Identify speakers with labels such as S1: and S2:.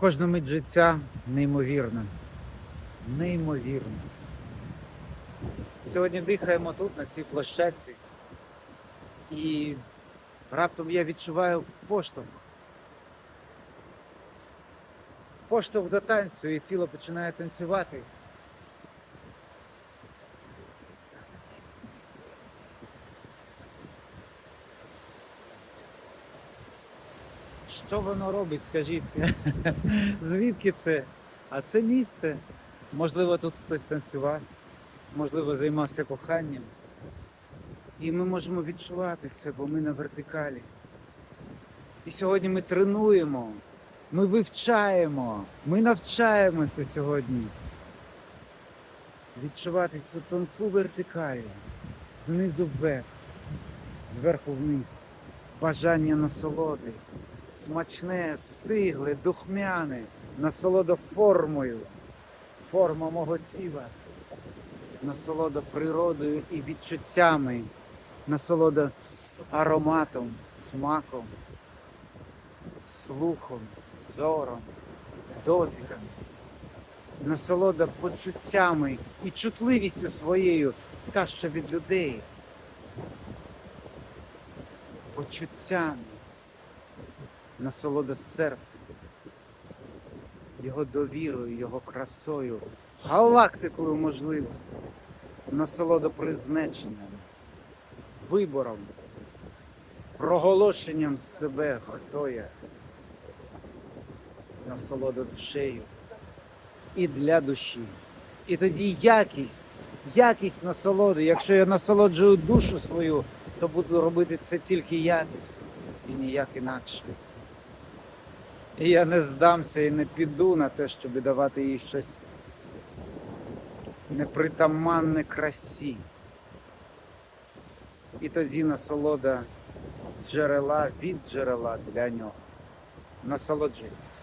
S1: Кожна мить життя неймовірна. Неймовірна. Сьогодні дихаємо тут, на цій площадці. І раптом я відчуваю поштовх. Поштовх до танцю і тіло починає танцювати. Що воно робить, скажіть? Звідки це? А це місце. Можливо, тут хтось танцював, можливо, займався коханням. І ми можемо відчувати це, бо ми на вертикалі. І сьогодні ми тренуємо, ми вивчаємо, ми навчаємося сьогодні. Відчувати цю тонку вертикаль знизу вверх, зверху вниз, бажання насолоди, смачне, стигле, духмяне, насолода формою, форма мого тіла, насолода природою і відчуттями, насолода ароматом, смаком, слухом, зором, дотиком, насолода почуттями і чутливістю своєю, та що від людей. Почуттями, насолода серцем, його довірою, його красою, галактикою можливостей, насолода призначенням, вибором, проголошенням себе, хто я, насолода душею і для душі. І тоді якість, якість насолоди. Якщо я насолоджую душу свою, то буду робити це тільки якісно і ніяк інакше. І я не здамся і не піду на те, щоб давати їй щось непритаманне красі. І тоді насолода джерела від джерела для нього. Насолоджуйтесь.